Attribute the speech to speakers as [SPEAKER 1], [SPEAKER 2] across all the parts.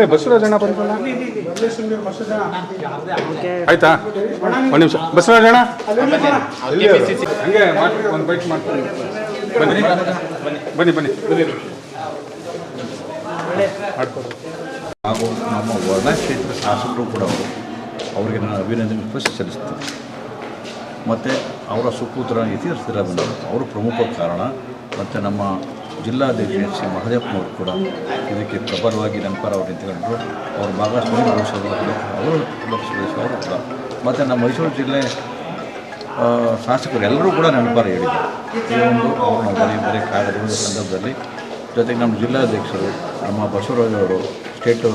[SPEAKER 1] ಏ ಬಸವರಾಜಣ್ಣ ಬಂದ್ರಲ್ಲ? ಆಯ್ತಾ? ಒಂದು ನಿಮಿಷ. ಬಸವರಾಜಣ್ಣ ಹಂಗೆ ಮಾಡಿ ಒಂದು ಬೈಟ್ ಮಾಡ್ತೀನಿ ಬನ್ನಿ ಬನ್ನಿ ಬನ್ನಿ.
[SPEAKER 2] ಹಾಗೂ ನಮ್ಮ ವರ್ಣ ಕ್ಷೇತ್ರ ಶಾಸಕರು ಕೂಡ ಅವರು, ಅವರಿಗೆ ನಾನು ಅಭಿನಂದನೆ ಫಸ್ಟ್ ಸಲ್ಲಿಸ್ತೀನಿ. ಮತ್ತು ಅವರ ಸುಪುತ್ರ ಇತಿಹಾಸ ಸಿದ್ದರಾಮಯ್ಯ ಅವರು ಪ್ರಮುಖ ಕಾರಣ. ಮತ್ತು ನಮ್ಮ ಜಿಲ್ಲಾಧ್ಯಕ್ಷ ಎಚ್ ಸಿ ಕೂಡ ಇದಕ್ಕೆ ಪ್ರಬಲವಾಗಿ ನೆನಪರ ಅವರು ನಿಂತ್ಕೊಂಡ್ರು ಅವ್ರ ಭಾಗ ಸುನೀಲ್ ಅವರು ಅವರು ಕೂಡ. ಮತ್ತು ನಮ್ಮ ಮೈಸೂರು ಜಿಲ್ಲೆ ಆ, ಶಾಸಕರು ಎಲ್ಲರೂ ಕೂಡ ನೆನಪಾರ ಹೇಳಿದರು ಈ ಒಂದು ಅವ್ರನ್ನ ಬರೀ ಬರೀ ಕಾರ್ಯದ ಸಂದರ್ಭದಲ್ಲಿ. ಜೊತೆಗೆ ನಮ್ಮ ಜಿಲ್ಲಾಧ್ಯಕ್ಷರು ನಮ್ಮ ಬಸವರಾಜ್ ಅವರು state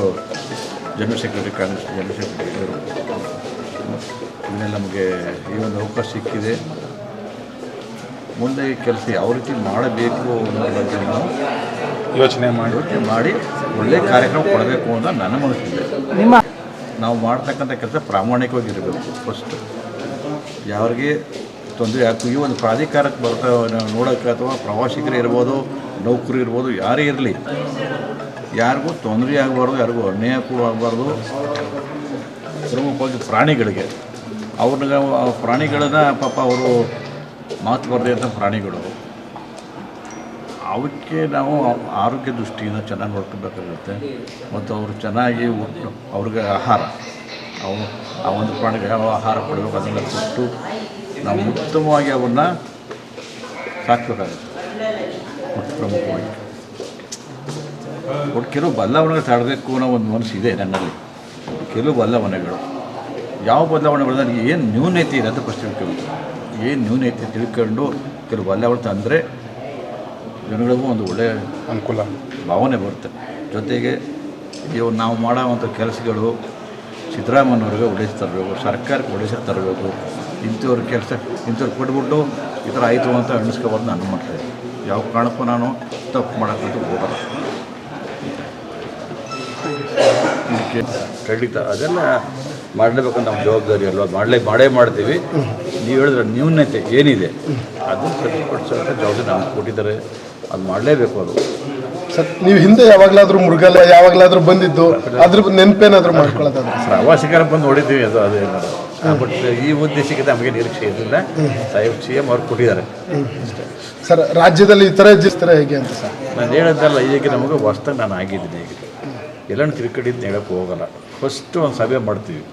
[SPEAKER 2] general secretary Congress general secretary ಇವರು ನಮಗೆ ಈ ಒಂದು ಅವಕಾಶ ಸಿಕ್ಕಿದೆ. ಮುಂದೆ ಈ ಕೆಲಸ ಯಾವ ರೀತಿ ಮಾಡಬೇಕು ಅನ್ನೋ ಬಗ್ಗೆ ನಾವು
[SPEAKER 1] ಯೋಚನೆ ಮಾಡಿ
[SPEAKER 2] ಯೋಚನೆ ಮಾಡಿ ಒಳ್ಳೆಯ ಕಾರ್ಯಕ್ರಮ ಕೊಡಬೇಕು ಅಂತ ನನ್ನ ಮನಸ್ಸಿದೆ ನಾವು ಮಾಡ್ತಕ್ಕಂಥ ಕೆಲಸ ಪ್ರಾಮಾಣಿಕವಾಗಿರಬೇಕು ಫಸ್ಟ್ ಯಾರಿಗೆ ತೊಂದರೆ ಆಗ್ತು ಈ ಒಂದು ಪ್ರಾಧಿಕಾರಕ್ಕೆ ಬರ್ತಾ ನೋಡೋಕ್ಕೆ ಅಥವಾ ಪ್ರವಾಸಿಗರು ಇರ್ಬೋದು ನೌಕರಿ ಇರ್ಬೋದು ಯಾರೇ ಇರಲಿ ಯಾರಿಗೂ ತೊಂದರೆ ಆಗಬಾರ್ದು ಯಾರಿಗೂ ಅನ್ಯಾಯ ಕೂಡ ಆಗಬಾರ್ದು. ಪ್ರಮುಖವಾಗಿ ಪ್ರಾಣಿಗಳಿಗೆ. ಅವ್ರನ್ನ ಪ್ರಾಣಿಗಳನ್ನ ಪಾಪ ಅವರು ಮಾತು ಬರದೇ ಪ್ರಾಣಿಗಳು, ಅವಕ್ಕೆ ನಾವು ಆರೋಗ್ಯ ದೃಷ್ಟಿಯಿಂದ ಚೆನ್ನಾಗಿ ನೋಡ್ಕೋಬೇಕಾಗುತ್ತೆ ಮತ್ತು ಅವರು ಚೆನ್ನಾಗಿ ಅವ್ರಿಗೆ ಆಹಾರ, ಅವು, ಆ ಒಂದು ಪ್ರಾಣಿಗೆ ಯಾವ ಆಹಾರ ಕೊಡಬೇಕು ಅದನ್ನು ಕೊಟ್ಟು ನಾವು ಉತ್ತಮವಾಗಿ ಅವನ್ನ ಸಾಕಬೇಕಾಗುತ್ತೆ. ಮತ್ತು ಪ್ರಮುಖವಾಗಿ. ಒಟ್ಟು ಕೆಲವು ಬದಲಾವಣೆಗಳು ತಡಬೇಕು ಅನ್ನೋ ಒಂದು ಮನಸ್ಸು ಇದೆ ನನ್ನಲ್ಲಿ. ಕೆಲವು ಬದಲಾವಣೆಗಳು. ಯಾವ ಬದಲಾವಣೆಗಳು ನನಗೆ ಏನು ನ್ಯೂನತೆ ಇದೆ ಅಂತ ಪ್ರಶ್ನೆ ತಿಳ್ಕೊಬೇಕು ಏನು ನ್ಯೂನತೆ ತಿಳ್ಕೊಂಡು ಕೆಲವು ಬದಲಾವಣೆ ತಂದರೆ ಜನಗಳಿಗೂ ಒಂದು ಒಳ್ಳೆಯ
[SPEAKER 1] ಅನುಕೂಲ.
[SPEAKER 2] ಭಾವನೆ ಬರುತ್ತೆ. ಜೊತೆಗೆ ಇವು ನಾವು ಮಾಡೋವಂಥ ಕೆಲಸಗಳು ಸಿದ್ದರಾಮಯ್ಯವ್ರಿಗೆ ಒಳ್ಳೆಯ ತರಬೇಕು ಸರ್ಕಾರಕ್ಕೆ ಒಳ್ಳೆಯ ತರಬೇಕು. ಇಂಥವ್ರ ಕೆಲಸ ಇಂಥವ್ರು ಕೊಟ್ಬಿಟ್ಟು ಈ ಥರ ಆಯಿತು ಅಂತ ಅನಿಸ್ಕೊಬಾರ್ದು ನಾನು ಮಾಡ್ತೇನೆ ಯಾವ ಕಾರಣಕ್ಕೂ ನಾನು ತಪ್ಪು ಮಾಡೋಕ್ಕಂತೂ ಹೋಗಲ್ಲ. ಖಂಡಿತ. ಅದೆಲ್ಲ ಮಾಡಲೇಬೇಕಂತ ನಮ್ಮ ಜವಾಬ್ದಾರಿ ಅಲ್ವಾ? ಮಾಡಲೇ ಮಾಡೇ ಮಾಡ್ತೀವಿ. ನೀವು ಹೇಳಿದ್ರೆ ನ್ಯೂನತೆ ಏನಿದೆ? ಅದನ್ನು ಸರಿಪಡಿಸೋಂಥ ಜವಾಬ್ದಾರಿ ನಮ್ಗೆ ಕೊಟ್ಟಿದ್ದಾರೆ. ಅದು ಮಾಡಲೇಬೇಕು ಅದು.
[SPEAKER 3] ಸರ್ ನೀವು ಹಿಂದೆ ಯಾವಾಗಲಾದರೂ ಮೃಗಾಲಯ ಯಾವಾಗಲಾದರೂ ಬಂದಿದ್ದು ಅದ್ರ ನೆನಪೇನಾದರೂ ಮಾಡ್ಕೊಳ್ಳೋದಾದ್ರೆ?
[SPEAKER 2] ಪ್ರವಾಸಿಗರ ಬಂದು ನೋಡಿದ್ದೀವಿ ಅದು ಅದೇನಾದ್ರು ಬಟ್ ಈ ಉದ್ದೇಶಕ್ಕೆ ನಮಗೆ ನಿರೀಕ್ಷೆ ಇರಲಿಲ್ಲ. ಸಾಹೇಬ್ ಸಿ ಎಂ ಅವ್ರು ಕೊಟ್ಟಿದ್ದಾರೆ.
[SPEAKER 3] ಸರ್ ರಾಜ್ಯದಲ್ಲಿ ಈ ಥರ ಜಿಸ್ತರ ಹೇಗೆ ಅಂತ ಸರ್?
[SPEAKER 2] ನಾನು ಹೇಳೋದಲ್ಲ ಈಗ ನಮಗೆ ಹೊಸ್ತಾಗಿ ನಾನು ಆಗಿದ್ದೀನಿ ಈಗ. ಎಲ್ಲನೂ ತಿಳ್ಕೊಂಡಿದ್ದು ಹೇಳೋಕ್ಕೆ ಹೋಗಲ್ಲ. ಫಸ್ಟು ಒಂದು ಸಭೆ ಮಾಡ್ತೀವಿ.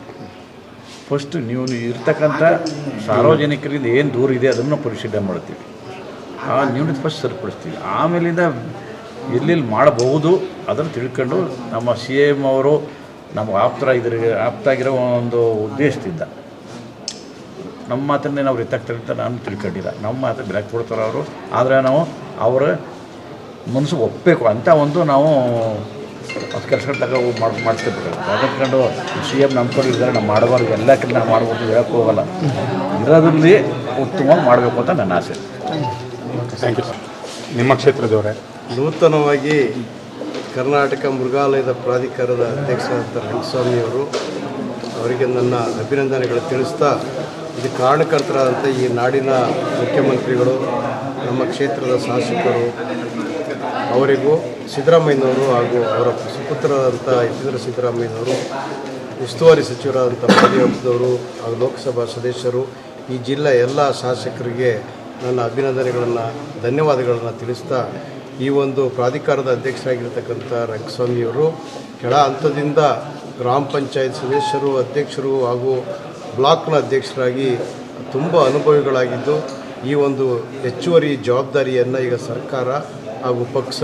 [SPEAKER 2] ಫಸ್ಟು ನೀವು ಇರ್ತಕ್ಕಂಥ ಸಾರ್ವಜನಿಕರಿಂದ ಏನು ದೂರ ಇದೆ ಅದನ್ನು ಪರಿಶೀಲನೆ ಮಾಡ್ತೀವಿ. ಆ ನ್ಯೂನತೆ ಫಸ್ಟ್ ಸರಿಪಡಿಸ್ತೀವಿ. ಆಮೇಲಿಂದ ಎಲ್ಲೆಲ್ಲಿ ಮಾಡಬಹುದು ಅದನ್ನು ತಿಳ್ಕೊಂಡು ನಮ್ಮ ಸಿ ಎಂ ಅವರು ನಮಗೆ ಆಪ್ತರ ಇದ್ರ ಆಪ್ತಾಗಿರೋ ಒಂದು ಉದ್ದೇಶದಿಂದ. ನಮ್ಮ ಮಾತನ್ನೇ ನಾವು ರಿತಾಗ್ತಾರೆ ಅಂತ ನಾನು ತಿಳ್ಕೊಂಡಿಲ್ಲ. ನಮ್ಮ ಮಾತು ಬೆಲೆ ಕೊಡ್ತಾರೆ ಅವರು. ಆದರೆ ನಾವು ಅವರ ಮನಸ್ಸು ಒಪ್ಪಬೇಕು ಅಂತ ಒಂದು ನಾವು ಅದು ತಗೋ ಮಾಡಿ ಮಾಡಿಸ್ಕೋಬೇಕಾಗುತ್ತೆ ಅದಕ್ಕೊಂಡು ಸಿ ಎಂ ನಂಬ್ಕೊಂಡು ಇದ್ದಾರೆ ನಾವು ಮಾಡಬಾರ್ದು ಎಲ್ಲ ಕೆಲಸ ನಾವು ಮಾಡ್ಬೋದು ಹೇಳಕ್ಕೆ ಹೋಗಲ್ಲ. ಇರೋದ್ರಲ್ಲಿ ಉತ್ತಮವಾಗಿ ಮಾಡಬೇಕು ಅಂತ ನನ್ನ ಆಸೆ.
[SPEAKER 1] ಥ್ಯಾಂಕ್ ಯು ಸರ್ ನಿಮ್ಮ ಕ್ಷೇತ್ರದವರೇ?
[SPEAKER 4] ನೂತನವಾಗಿ ಕರ್ನಾಟಕ ಮೃಗಾಲಯದ ಪ್ರಾಧಿಕಾರದ ಅಧ್ಯಕ್ಷರಾದ ರಂಗಸ್ವಾಮಿಯವರು ಅವರಿಗೆ ನನ್ನ ಅಭಿನಂದನೆಗಳು ತಿಳಿಸ್ತಾ ಇದು ಕಾರಣಕರ್ತರಾದಂಥ ಈ ನಾಡಿನ ಮುಖ್ಯಮಂತ್ರಿಗಳು ನಮ್ಮ ಕ್ಷೇತ್ರದ ಶಾಸಕರು ಅವರಿಗೂ ಸಿದ್ದರಾಮಯ್ಯನವರು ಹಾಗೂ ಅವರ ಸುಪುತ್ರರಾದಂಥ ಯತೀಂದ್ರ ಸಿದ್ದರಾಮಯ್ಯನವರು, ಉಸ್ತುವಾರಿ ಸಚಿವರಾದಂಥ ಮಹದೇವಪ್ಪನವರು ಹಾಗೂ ಲೋಕಸಭಾ ಸದಸ್ಯರು, ಈ ಜಿಲ್ಲೆ ಎಲ್ಲ ಶಾಸಕರಿಗೆ ನನ್ನ ಅಭಿನಂದನೆಗಳನ್ನು, ಧನ್ಯವಾದಗಳನ್ನು ತಿಳಿಸ್ತಾ, ಈ ಒಂದು ಪ್ರಾಧಿಕಾರದ ಅಧ್ಯಕ್ಷರಾಗಿರ್ತಕ್ಕಂಥ ರಂಗಸ್ವಾಮಿಯವರು, ಕೆಳ ಹಂತದಿಂದ ಗ್ರಾಮ ಪಂಚಾಯತ್ ಸದಸ್ಯರು, ಅಧ್ಯಕ್ಷರು ಹಾಗೂ ಬ್ಲಾಕ್ನ ಅಧ್ಯಕ್ಷರಾಗಿ ತುಂಬ ಅನುಭವಿಗಳಾಗಿದ್ದು, ಈ ಒಂದು ಹೆಚ್ಚುವರಿ ಜವಾಬ್ದಾರಿಯನ್ನು ಈಗ ಸರ್ಕಾರ ಹಾಗೂ ಪಕ್ಷ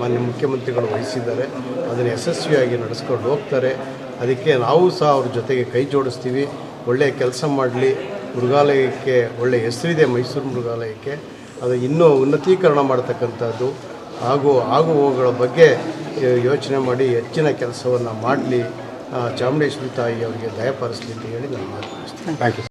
[SPEAKER 4] ಮಾನ್ಯ ಮುಖ್ಯಮಂತ್ರಿಗಳು ವಹಿಸಿದ್ದಾರೆ. ಅದನ್ನು ಯಶಸ್ವಿಯಾಗಿ ನಡೆಸ್ಕೊಂಡು ಹೋಗ್ತಾರೆ. ಅದಕ್ಕೆ ನಾವು ಸಹ ಅವ್ರ ಜೊತೆಗೆ ಕೈ ಜೋಡಿಸ್ತೀವಿ. ಒಳ್ಳೆಯ ಕೆಲಸ ಮಾಡಲಿ. ಮೃಗಾಲಯಕ್ಕೆ ಒಳ್ಳೆಯ ಹೆಸರಿದೆ ಮೈಸೂರು ಮೃಗಾಲಯಕ್ಕೆ. ಅದು ಇನ್ನೂ ಉನ್ನತೀಕರಣ ಮಾಡ್ತಕ್ಕಂಥದ್ದು. ಹಾಗೂ ಆಗು ಹೋಗುಗಳ ಬಗ್ಗೆ ಯೋಚನೆ ಮಾಡಿ ಹೆಚ್ಚಿನ ಕೆಲಸವನ್ನು ಮಾಡಲಿ. ಚಾಮುಂಡೇಶ್ವರಿ ತಾಯಿ ಅವರಿಗೆ ದಯಪಾಲಿಸಲಿ ಅಂತ ಹೇಳಿ ನಾನು ಮಾತು
[SPEAKER 1] ಥ್ಯಾಂಕ್ ಯು